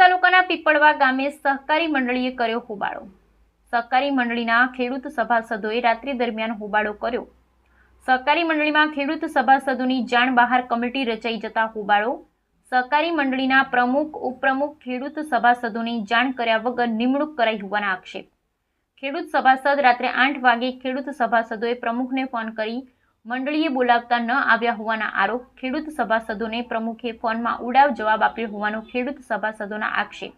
તાલુકાના પીપળવા ગામે સહકારી મંડળીએ કર્યો હોબાળો. સહકારી મંડળીના ખેડૂત સભાસદોએ રાત્રિ દરમિયાન હોબાળો કર્યો. સહકારી મંડળીમાં ખેડૂત સભાસદોની જાણ બહાર કમિટી રચાઈ જતા હોબાળો. સહકારી મંડળીના પ્રમુખ, ઉપપ્રમુખ ખેડૂત સભાસદોની જાણ કર્યા વગર નિમણૂક કરાઈ હોવાના આક્ષેપ. ખેડૂત સભાસદ રાત્રે આઠ વાગે ખેડૂત સભાસદોએ પ્રમુખને ફોન કરી મંડળીએ બોલાવતા ન આવ્યા હોવાના આરોપ ખેડૂત સભાસદોને પ્રમુખે ફોનમાં ઉડાવ જવાબ આપ્યો હોવાનો ખેડૂત સભાસદોના આક્ષેપ.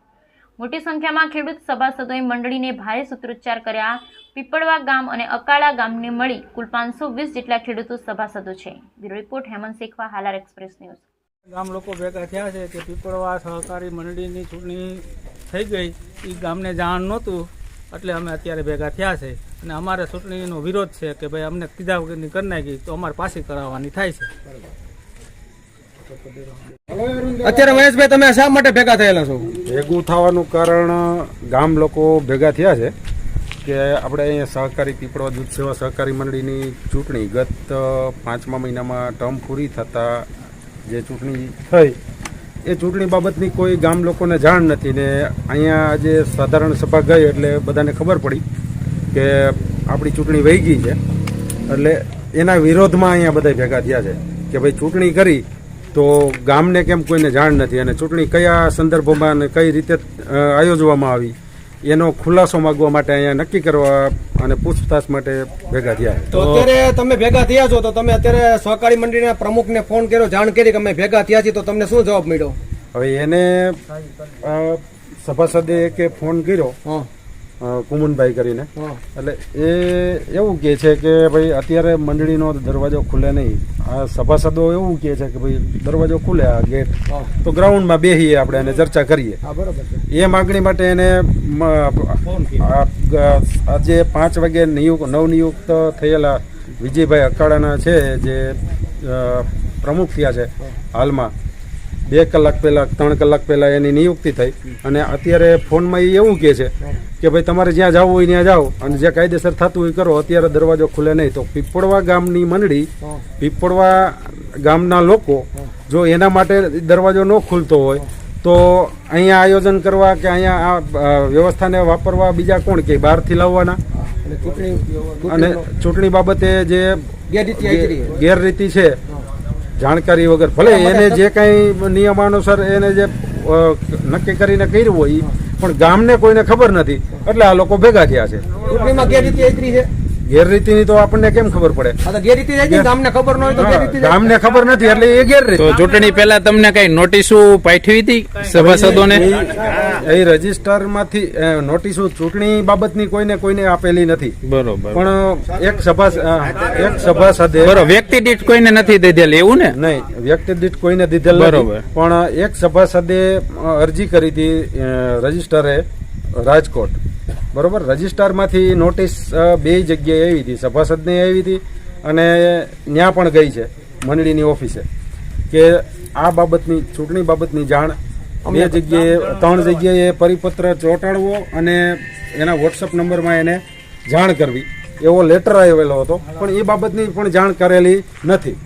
મોટી સંખ્યામાં ખેડૂત સભાસદોએ મંડળીને ભારે સૂત્રોચ્ચાર કર્યા. પીપળવા ગામ અને અકાળા ગામને મળી કુલ પાંચસો વીસ જેટલા ખેડૂતો સભાસદો છે. Bureau report, Hemant Shekhwa, Halar express news. ગામ લોકો ભેગા થયા છે કે પીપળવા સહકારી મંડળીની ચૂંટણી થઈ ગઈ. એ ગામને જાણ નહોતું, એટલે અમે અત્યારે ભેગા થયા છે. અને અમારે ચૂંટણીનો વિરોધ છે કે ભાઈ અમને કીધા વગરની કરી નાખી તો અમારે પાછી કરાવવાની થાય છે. અત્યારે મહેશભાઈ તમે શા માટે ભેગા થયેલા છો? ભેગું થવાનું કારણ ગામ લોકો ભેગા થયા છે કે આપણે અહીંયા સહકારી પીપળવા દૂધ સેવા સહકારી મંડળીની ચૂંટણી ગત પાંચમા મહિનામાં ટર્મ પૂરી થતાં જે ચૂંટણી થઈ એ ચૂંટણી બાબતની કોઈ ગામ લોકોને જાણ નથી ને અહીંયા આજે સાધારણ સભા ગઈ એટલે બધાને ખબર પડી કે આપણી ચૂંટણી વહી ગઈ છે. એટલે એના વિરોધમાં અહીંયા બધા ભેગા થયા છે કે ભાઈ ચૂંટણી કરી તો ગામને કેમ કોઈને જાણ નથી અને ચૂંટણી કયા સંદર્ભોમાં અને કઈ રીતે આયોજવામાં આવી એનો ખુલાસો માગવા માટે અહીંયા નક્કી કરવા અને પૂછતાછ માટે ભેગા થયા તો અત્યારે તમે ભેગા થયા છો તો તમે અત્યારે સહકારી મંડળીના પ્રમુખને ફોન કર્યો જાણ કરી કે અમે ભેગા થયા છીએ તો તમને શું જવાબ મળ્યો? હવે એને સભાસદે કે ફોન કર્યો કુમનભાઈ કરીને. એટલે એ એવું કહે છે કે ભાઈ અત્યારે મંડળીનો દરવાજો ખુલે નહીં. આ સભાસદો એવું કહે છે કે ભાઈ દરવાજો ખુલે આ ગેટ. તો ગ્રાઉન્ડમાં બેસીએ આપણે અને ચર્ચા કરીએ. એ માગણી માટે એને આજે પાંચ વાગે નિયુક્ત નવનિયુક્ત થયેલા વિજયભાઈ અકાળાના છે જે પ્રમુખ થયા છે હાલમાં. બે કલાક પહેલાં ત્રણ કલાક પહેલાં એની નિયુક્તિ થઈ. અને અત્યારે ફોનમાં એ એવું કહે છે કે ભાઈ તમારે જ્યાં જવું હોય ત્યાં જાઓ. અને જે કાયદેસર થતું હોય કરો. અત્યારે દરવાજો ખુલે નહીં. તો પીપળવા ગામની મંડળી પીપળવા ગામના લોકો જો એના માટે દરવાજો ન ખુલતો હોય તો અહીંયા આયોજન કરવા કે અહીંયા આ વ્યવસ્થાને વાપરવા બીજા કોણ કે? બહારથી લાવવાના. અને ચૂંટણી બાબતે જે ગેરરીતિ છે. જાણકારી વગર ભલે એને જે કંઈ નિયમાનુસાર એને જે નક્કી કરીને કર્યું હોય પણ ગામને કોઈને ખબર નથી. એટલે આ લોકો ભેગા થયા છે. ચૂંટણીમાં ગેરરીતિ આચરી છે? ગેરરીતિની તો આપણને કેમ ખબર પડે? ગેરરીતિ ગામને ખબર ન હોય તો ગેરરીતિ ગામને ખબર નથી એટલે એ ગેરરીતિ. તો ચૂંટણી પહેલા તમને કઈ નોટિસો પાઠવી હતી સભાસદોને? એ રજિસ્ટરમાંથી નોટિસો ચૂંટણી બાબતની કોઈને કોઈને આપેલી નથી. બરોબર. પણ એક સભા એક સભાસદે બરોબર વ્યક્તિ દીઠ કોઈને નથી દીધેલ એવું ને? નહીં વ્યક્તિ દીઠ કોઈને દીધેલ બરોબર. પણ એક સભાસદે અરજી કરી હતી રજીસ્ટરે રાજકોટ. બરોબર? રજિસ્ટરમાંથી નોટિસ બે જગ્યાએ આવી હતી. સભાસદને આવી હતી અને ત્યાં પણ ગઈ છે મંડળીની ઓફિસે. કે આ બાબતની ચૂંટણી બાબતની જાણ બે જગ્યાએ ત્રણ જગ્યાએ પરિપત્ર ચોંટાડવો અને એના વોટ્સઅપ નંબરમાં એને જાણ કરવી. એવો લેટર આવેલો હતો. પણ એ બાબતની પણ જાણ કરેલી નથી.